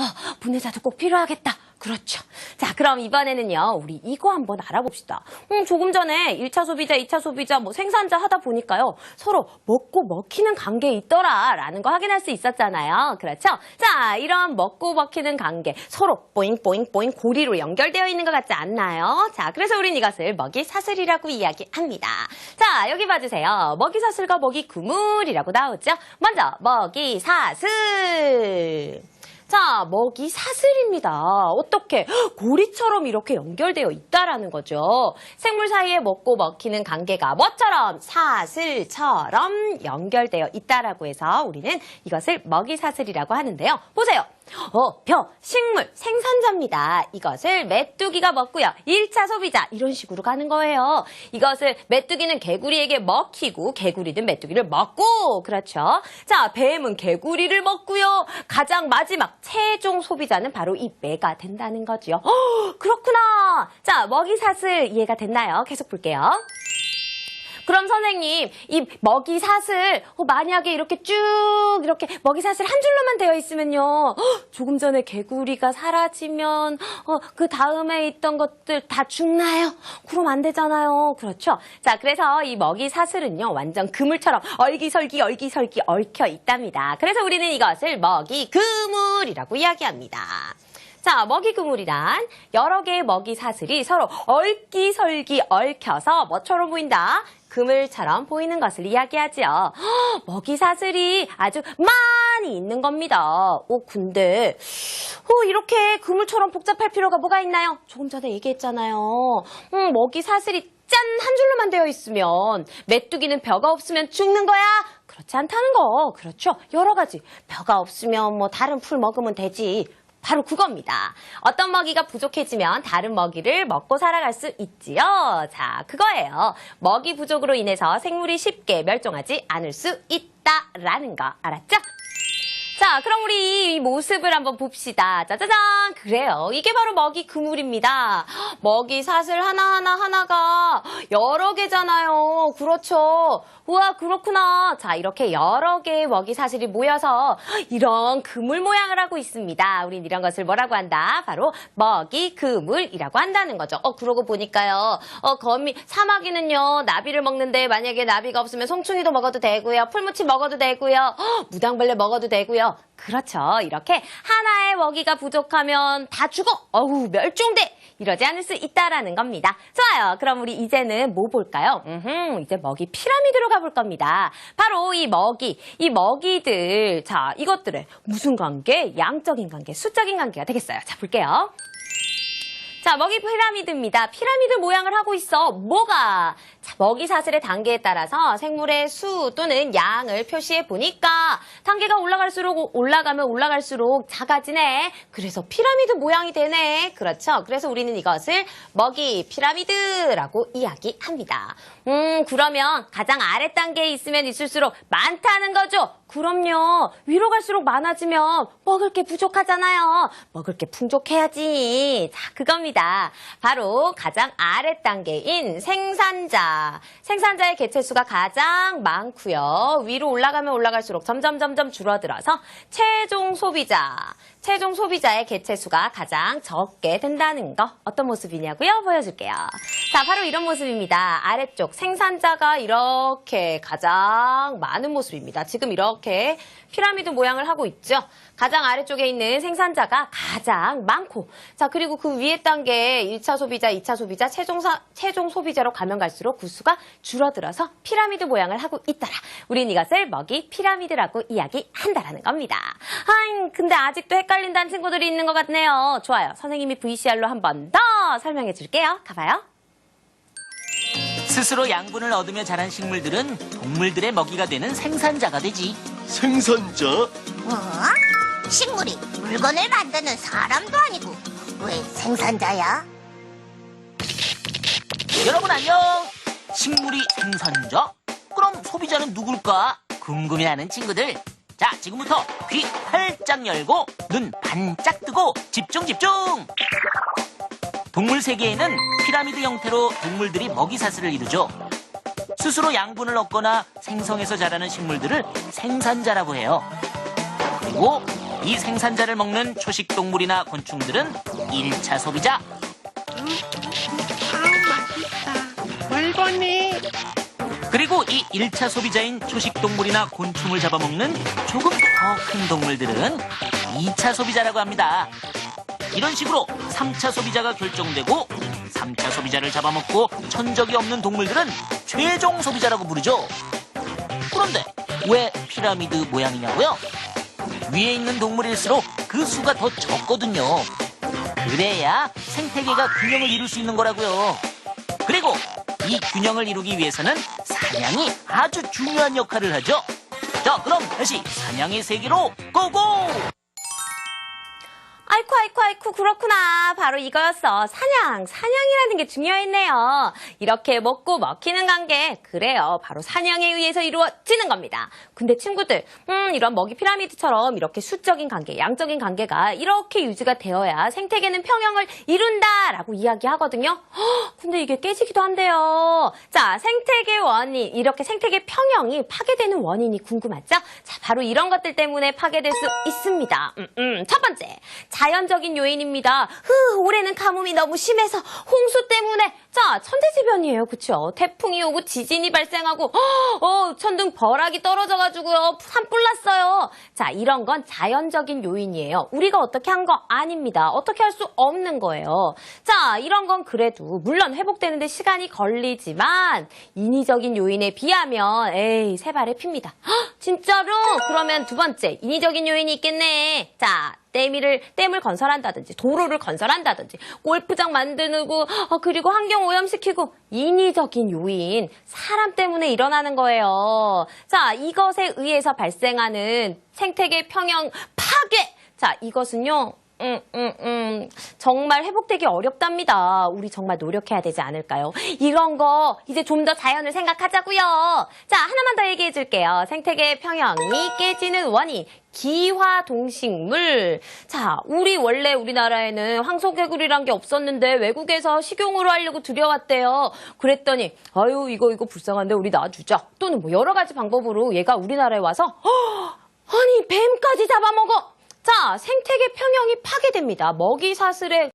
아, 분해자도 꼭 필요하겠다. 그렇죠. 자, 그럼 이번에는요, 우리 이거 한번 알아봅시다. 음, 조금 전에 1차 소비자, 2차 소비자, 뭐 생산자 하다 보니까요, 서로 먹고 먹히는 관계에 있더라, 라는 거 확인할 수 있었잖아요. 그렇죠? 자, 이런 먹고 먹히는 관계, 서로 뽀잉뽀잉뽀잉 고리로 연결되어 있는 것 같지 않나요? 자, 그래서 우린 이것을 먹이 사슬이라고 이야기합니다. 자, 여기 봐주세요. 먹이 사슬과 먹이 그물이라고 나오죠? 먼저, 먹이 사슬. 자, 먹이 사슬입니다. 어떻게 고리처럼 이렇게 연결되어 있다라는 거죠. 생물 사이에 먹고 먹히는 관계가 뭐처럼 사슬처럼 연결되어 있다라고 해서 우리는 이것을 먹이 사슬이라고 하는데요. 보세요. 어, 벼, 식물, 생산자입니다. 이것을 메뚜기가 먹고요. 1차 소비자, 이런 식으로 가는 거예요. 이것을 메뚜기는 개구리에게 먹히고, 개구리는 메뚜기를 먹고, 그렇죠. 자, 뱀은 개구리를 먹고요. 가장 마지막, 최종 소비자는 바로 이 매가 된다는. 어, 그렇구나. 자, 먹이 사슬 이해가 됐나요? 계속 볼게요. 그럼 선생님, 이 먹이 사슬, 어, 만약에 이렇게 쭉, 이렇게 먹이 사슬 한 줄로만 되어 있으면요. 헉, 조금 전에 개구리가 사라지면, 어, 그 다음에 있던 것들 다 죽나요? 그럼 안 되잖아요. 그렇죠? 자, 그래서 이 먹이 사슬은요, 완전 그물처럼 얼기설기, 얼기설기 얽혀 있답니다. 그래서 우리는 이것을 먹이 그물이라고 이야기합니다. 자, 먹이 그물이란 여러 개의 먹이 사슬이 서로 얽기설기 얽혀서 뭐처럼 보인다? 그물처럼 보이는 것을 이야기하지요. 헉, 먹이 사슬이 아주 많이 있는 겁니다. 오, 근데 어, 이렇게 그물처럼 복잡할 필요가 뭐가 있나요? 조금 전에 얘기했잖아요. 음, 먹이 사슬이 짠! 한 줄로만 되어 있으면 메뚜기는 벼가 없으면 죽는 거야? 그렇지 않다는 거. 그렇죠. 여러 가지. 벼가 없으면 뭐 다른 풀 먹으면 되지. 바로 그겁니다. 어떤 먹이가 부족해지면 다른 먹이를 먹고 살아갈 수 있지요. 자, 그거예요. 먹이 부족으로 인해서 생물이 쉽게 멸종하지 않을 수 있다라는 거 알았죠? 자, 그럼 우리 이 모습을 한번 봅시다. 짜자잔! 그래요. 이게 바로 먹이 그물입니다. 먹이 사슬 하나하나 하나가 여러 개잖아요. 그렇죠. 우와, 그렇구나. 자, 이렇게 여러 개의 먹이 사슬이 모여서 이런 그물 모양을 하고 있습니다. 우린 이런 것을 뭐라고 한다? 바로 먹이 그물이라고 한다는 거죠. 어, 그러고 보니까요. 어, 거미, 사마귀는요, 나비를 먹는데 만약에 나비가 없으면 송충이도 먹어도 되고요. 풀무치 먹어도 되고요. 어, 무당벌레 먹어도 되고요. 그렇죠. 이렇게 하나의 먹이가 부족하면 다 죽어. 어우, 멸종돼. 이러지 않을 수 있다라는 겁니다. 좋아요. 그럼 우리 이제는 뭐 볼까요? 음흠, 이제 먹이 피라미드로 가볼 겁니다. 바로 이 먹이, 이 먹이들. 자, 이것들의 무슨 관계? 양적인 관계, 수적인 관계가 되겠어요. 자, 볼게요. 자, 먹이 피라미드입니다. 피라미드 모양을 하고 있어. 뭐가? 자, 먹이 사슬의 단계에 따라서 생물의 수 또는 양을 표시해 보니까 단계가 올라갈수록 올라가면 올라갈수록 작아지네. 그래서 피라미드 모양이 되네. 그렇죠. 그래서 우리는 이것을 먹이 피라미드라고 이야기합니다. 음, 그러면 가장 아래 단계에 있으면 있을수록 많다는 거죠. 그럼요. 위로 갈수록 많아지면 먹을 게 부족하잖아요. 먹을 게 풍족해야지. 자, 그겁니다. 바로 가장 아래 단계인 생산자. 생산자의 개체수가 가장 많고요. 위로 올라가면 올라갈수록 점점 점점 줄어들어서 최종 소비자. 최종 소비자의 개체수가 가장 적게 된다는 거 어떤 모습이냐고요? 보여줄게요. 자, 바로 이런 모습입니다. 아래쪽 생산자가 이렇게 가장 많은 모습입니다. 지금 이렇게 피라미드 모양을 하고 있죠. 가장 아래쪽에 있는 생산자가 가장 많고, 자, 그리고 그 위에 단계에 1차 소비자, 2차 소비자, 최종, 사- 최종 소비자로 가면 갈수록 구수가 줄어들어서 피라미드 모양을 하고 있더라. 우린 이것을 먹이 피라미드라고 이야기한다라는 겁니다. 아, 근데 아직도 헷갈린다는 친구들이 있는 것 같네요. 좋아요. 선생님이 VCR로 한 번 더 설명해 줄게요. 가봐요. 스스로 양분을 얻으며 자란 식물들은 동물들의 먹이가 되는 생산자가 되지. 생산자? 뭐? 식물이 물건을 만드는 사람도 아니고 왜 생산자야? 여러분 안녕. 식물이 생산자? 그럼 소비자는 누굴까? 궁금해하는 친구들. 자, 지금부터 귀 활짝 열고 눈 반짝 뜨고 집중 집중. 동물 세계에는 피라미드 형태로 동물들이 먹이 사슬을 이루죠. 스스로 양분을 얻거나 생성해서 자라는 식물들을 생산자라고 해요. 그리고 이 생산자를 먹는 초식 동물이나 곤충들은 1차 소비자. 아, 맛있다. 물건이 그리고 이 1차 소비자인 초식 동물이나 곤충을 잡아먹는 조금 더 큰 동물들은 2차 소비자라고 합니다. 이런 식으로 3차 소비자가 결정되고 3차 소비자를 잡아먹고 천적이 없는 동물들은 최종 소비자라고 부르죠. 그런데 왜 피라미드 모양이냐고요? 위에 있는 동물일수록 그 수가 더 적거든요. 그래야 생태계가 균형을 이룰 수 있는 거라고요. 그리고 이 균형을 이루기 위해서는 사냥이 아주 중요한 역할을 하죠. 자, 그럼 다시 사냥의 세계로 고고! 아이쿠 아이쿠 아이쿠 그렇구나. 바로 이거였어. 사냥 사냥이라는 게 중요했네요. 이렇게 먹고 먹히는 관계 그래요. 바로 사냥에 의해서 이루어지는 겁니다. 근데 친구들 음 이런 먹이 피라미드처럼 이렇게 수적인 관계 양적인 관계가 이렇게 유지가 되어야 생태계는 평형을 이룬다 라고 이야기하거든요. 헉, 근데 이게 깨지기도 한데요. 자 생태계 원인 이렇게 생태계 평형이 파괴되는 원인이 궁금하죠? 자 바로 이런 것들 때문에 파괴될 수 있습니다. 음, 음. 첫 번째 자 연적인 요인입니다. 흐, 올해는 가뭄이 너무 심해서 홍수 때문에 자 천재지변이에요, 그쵸? 태풍이 오고 지진이 발생하고 어, 어, 천둥 벼락이 떨어져가지고요 산불 났어요. 자 이런 건 자연적인 요인이에요. 우리가 어떻게 한 거 아닙니다. 어떻게 할 수 없는 거예요. 자 이런 건 그래도 물론 회복되는데 시간이 걸리지만 인위적인 요인에 비하면 에이 세 발에 핍니다. 헉, 진짜로? 그러면 두 번째 인위적인 요인이 있겠네. 자 댐을 댐을 건설한다든지 도로를 건설한다든지 골프장 만드고 어, 그리고 환경 오염시키고 인위적인 요인 사람 때문에 일어나는 거예요. 자 이것에 의해서 발생하는 생태계 평형 파괴. 자 이것은요. 음, 음, 음. 정말 회복되기 어렵답니다. 우리 정말 노력해야 되지 않을까요? 이런 거 이제 좀 더 자연을 생각하자고요. 자, 하나만 더 얘기해 줄게요. 생태계 평형이 깨지는 원인. 기화 동식물. 자, 우리 원래 우리나라에는 황소개구리란 게 없었는데 외국에서 식용으로 하려고 들여왔대요. 그랬더니 아유 이거 이거 불쌍한데 우리 놔주자. 또는 뭐 여러 가지 방법으로 얘가 우리나라에 와서 허, 아니 뱀까지 잡아먹어. 자, 생태계 평형이 파괴됩니다. 먹이 사슬에